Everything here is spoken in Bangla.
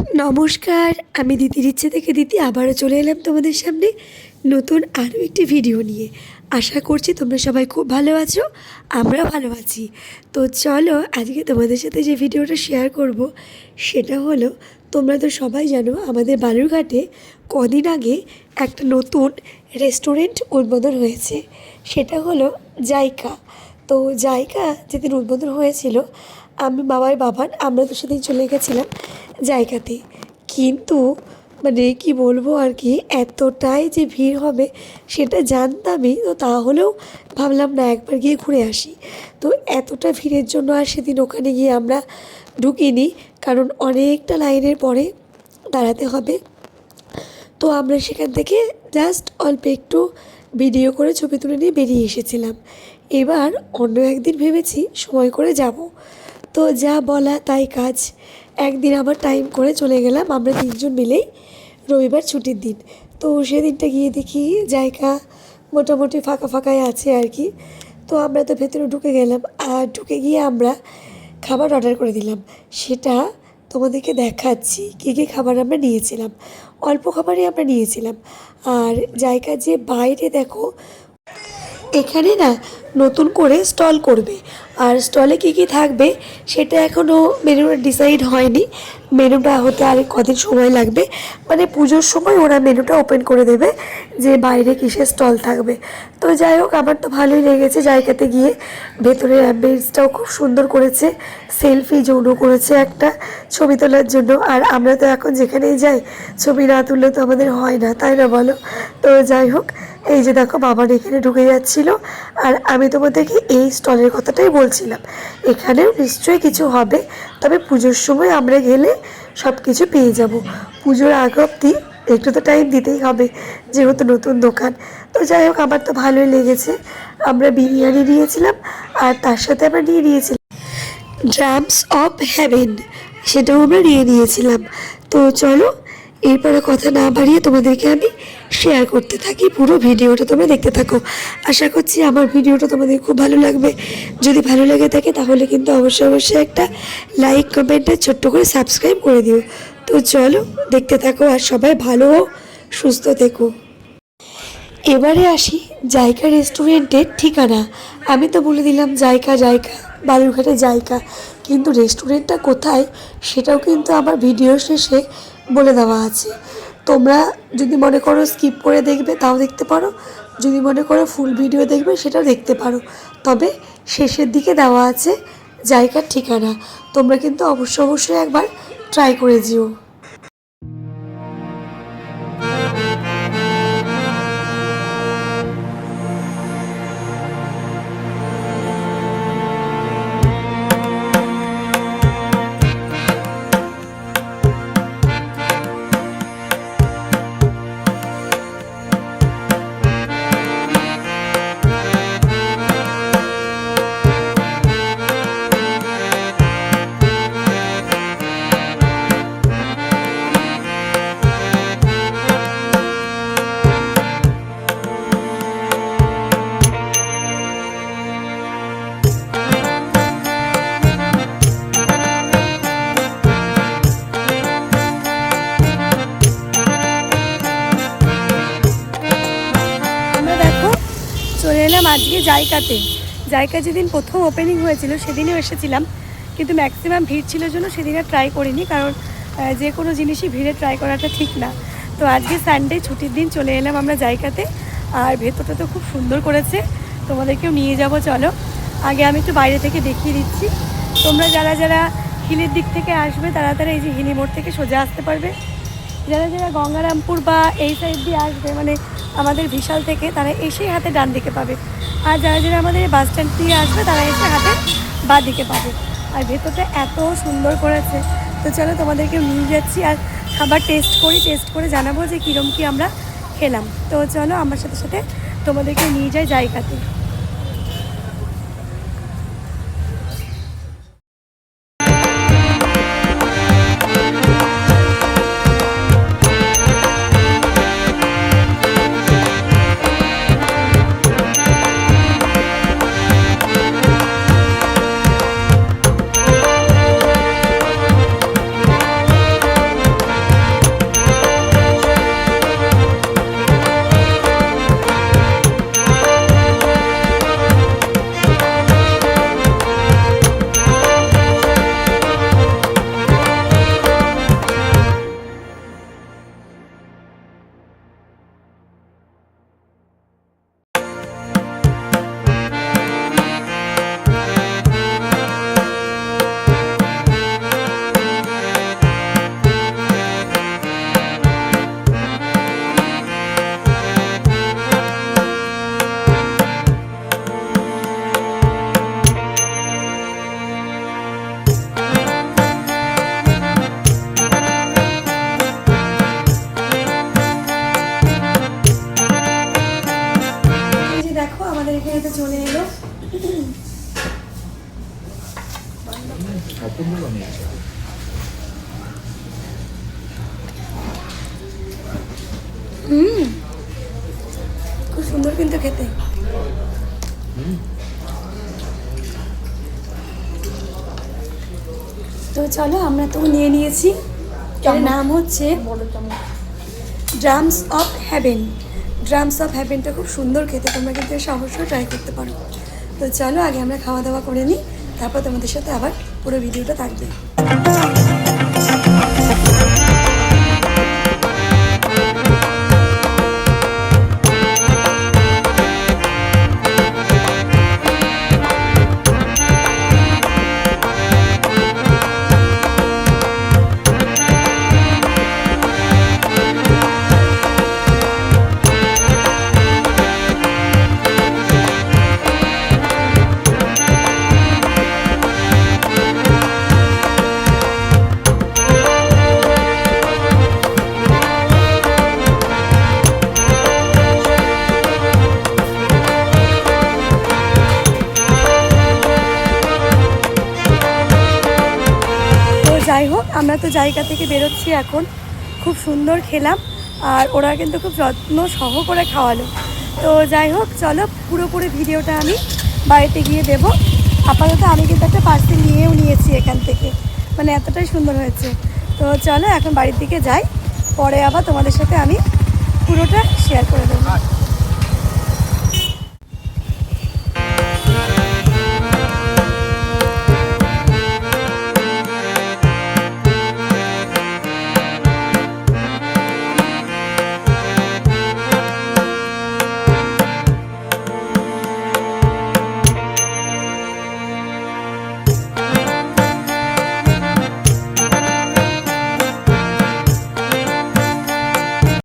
নমস্কার, আমি দিদির ইচ্ছে থেকে দিদি আবারও চলে এলাম তোমাদের সামনে নতুন আরও একটি ভিডিও নিয়ে। আশা করছি তোমরা সবাই খুব ভালো আছো, আমরাও ভালো আছি। তো চলো আজকে তোমাদের সাথে যে ভিডিওটা শেয়ার করব, সেটা হলো তোমরা তো সবাই জানো আমাদের বালুরঘাটে কদিন আগে একটা নতুন রেস্টুরেন্ট উদ্বোধন হয়েছে, সেটা হলো জাইকা। তো জায়গা যেদিন উদ্বোধন হয়েছিল আমি বাবার বাবার, আমরা তো সেদিন চলে গেছিলাম জায়গাতে। কিন্তু মানে কি বলব আর কি, এতটাই যে ভিড় হবে সেটা জানতামই, তো তাহলেও ভাবলাম না একবার গিয়ে ঘুরে আসি। তো এতটা ভিড়ের জন্য আর সেদিন ওখানে গিয়ে আমরা ঢুকিনি, কারণ অনেকটা লাইনের পরে দাঁড়াতে হবে। তো আমরা সেখান থেকে জাস্ট অল্প একটু ভিডিও করে ছবি তুলে নিয়ে বেরিয়ে এসেছিলাম। এবার অন্য একদিন ভেবেছি সময় করে যাব। তো যা বলা তাই কাজ। একদিন আবার টাইম করে চলে গেলাম, আমরা তিনজন মিলেই রবিবার ছুটির দিন। তো সেদিনটা গিয়ে দেখি জায়গা মোটামুটি ফাঁকা ফাঁকাই আছে আর কি। তো আমরা তো ভেতরে ঢুকে গেলাম, আর ঢুকে গিয়ে আমরা খাবার অর্ডার করে দিলাম। সেটা তোমাদেরকে দেখাচ্ছি কী কী খাবার আমরা নিয়েছিলাম। অল্প খাবারই আমরা নিয়েছিলাম। আর জায়গা যে বাইরে দেখো, এখানে না নতুন করে স্টল করবে। আর স্টলে কী কী থাকবে, সেটা এখনও মেনুটা ডিসাইড হয়নি। মেনুটা হতে আর কদিন সময় লাগবে। মানে পুজোর সময় ওরা মেনুটা ওপেন করে দেবে যে বাইরে কিসের স্টল থাকবে। তো যাই হোক, আমার তো ভালোই লেগেছে জায়গাতে গিয়ে। ভেতরের অ্যাম্বিয়েন্সটাও খুব সুন্দর করেছে। সেলফি জোনও করেছে একটা ছবি তোলার জন্য। আর আমরা তো এখন যেখানেই যাই, ছবি না তুললে তো আমাদের হয় না, তাই না বলো? তো যাই হোক, এই যে দেখো বাবার এখানে ঢুকে যাচ্ছিল। আর আমি তোমাদেরকে এই স্টলের কথাটাই বলছিলাম। এখানেও নিশ্চয়ই কিছু হবে, তবে পুজোর সময় আমরা গেলে সব কিছু পেয়ে যাব। পুজোর আগ অব্দি একটু তো টাইম দিতেই হবে, যেহেতু নতুন দোকান। তো যাই হোক, আমার তো ভালোই লেগেছে। আমরা বিরিয়ানি নিয়েছিলাম, আর তার সাথে আমরা নিয়ে নিয়েছিলাম ড্রামস অফ হ্যাভেন সেটাও আমরা নিয়ে নিয়েছিলাম। তো চলো এরপরে কথা না বাড়িয়ে তোমাদেরকে আমি শেয়ার করতে থাকি। পুরো ভিডিওটা তোমরা দেখতে থাকো। আশা করছি আমার ভিডিওটা তোমাদের খুব ভালো লাগবে। যদি ভালো লেগে থাকে তাহলে কিন্তু অবশ্যই অবশ্যই একটা লাইক কমেন্টে ছোট্ট করে সাবস্ক্রাইব করে দিও। তো চলো দেখতে থাকো আর সবাই ভালো সুস্থ থেকো। এবারে আসি জায়কা রেস্টুরেন্টের ঠিকানা। আমি তো বলে দিলাম জায়কা জায়কা বালুরঘাটে জায়কা কিন্তু রেস্টুরেন্টটা কোথায় সেটাও কিন্তু আমার ভিডিও শেষে বলে দেওয়া আছে। তোমরা যদি মনে করো স্কিপ করে দেখবে, তাও দেখতে পারো। যদি মনে করো ফুল ভিডিও দেখবে, সেটাও দেখতে পারো। তবে শেষের দিকে দেওয়া আছে জায়গার ঠিকানা। তোমরা কিন্তু অবশ্য অবশ্যই একবার ট্রাই করে যেও। এলাম আজকে জায়গাতে জায়গা যেদিন প্রথম ওপেনিং হয়েছিল সেদিনও এসেছিলাম। কিন্তু ম্যাক্সিমাম ভিড় ছিল জন্য সেদিন আর ট্রাই করিনি কারণ যে কোনো জিনিসই ভিড়ে ট্রাই করাটা ঠিক না। তো আজকে সানডে ছুটির দিন চলে এলাম আমরা জায়গাতে আর ভেতরটা তো খুব সুন্দর করেছে। তোমাদেরকেও নিয়ে যাব, চলো। আগে আমি একটু বাইরে থেকে দেখিয়ে দিচ্ছি। তোমরা যারা যারা হিলের দিক থেকে আসবে তারা তারা এই যে হিলি মোড় থেকে সোজা আসতে পারবে। যারা যারা গঙ্গারামপুর বা এই সাইড দিয়ে আসবে মানে আমাদের বিশাল থেকে তারা এসে হাতে ডান দিকে পাবে। আর যারা যারা আমাদের বাস স্ট্যান্ড দিয়ে আসবে, তারা এসে হাতে বা দিকে পাবে। আর ভেতরটা এত সুন্দর করেছে। তো চলো তোমাদেরকে নিয়ে যাচ্ছি আর খাবার টেস্ট করি টেস্ট করে জানাব যে কীরম কী আমরা খেলাম। তো চলো আমার সাথে সাথে তোমাদেরকে নিয়ে যাই জায়গাতে। হুম। খুব সুন্দর কিন্তু খেতে। তো চলো আমরা তো নিয়ে নিয়েছি। তার নাম হচ্ছে drums of heaven. Drums of হ্যাভেনটা খুব সুন্দর খেতে তোমরা কিন্তু এসে অবশ্যই ট্রাই করতে পারো। তো চলো আগে আমরা খাওয়া দাওয়া করে নিই তারপর তোমাদের সাথে আবার পুরো ভিডিওটা থাকবে। আমরা তো জায়গা থেকে বেরোচ্ছি এখন। খুব সুন্দর খেলাম আর ওরা কিন্তু খুব যত্ন সহ করে খাওয়ালো। তো যাই হোক, চলো পুরোপুরি ভিডিওটা আমি বাড়িতে গিয়ে দেব। আপাতত আমি কিন্তু একটা পার্সেল নিয়েও নিয়েছি এখান থেকে। মানে এতটাই সুন্দর হয়েছে। তো চলো এখন বাড়ির দিকে যাই। পরে আবার তোমাদের সাথে আমি পুরোটা শেয়ার করে দেবো।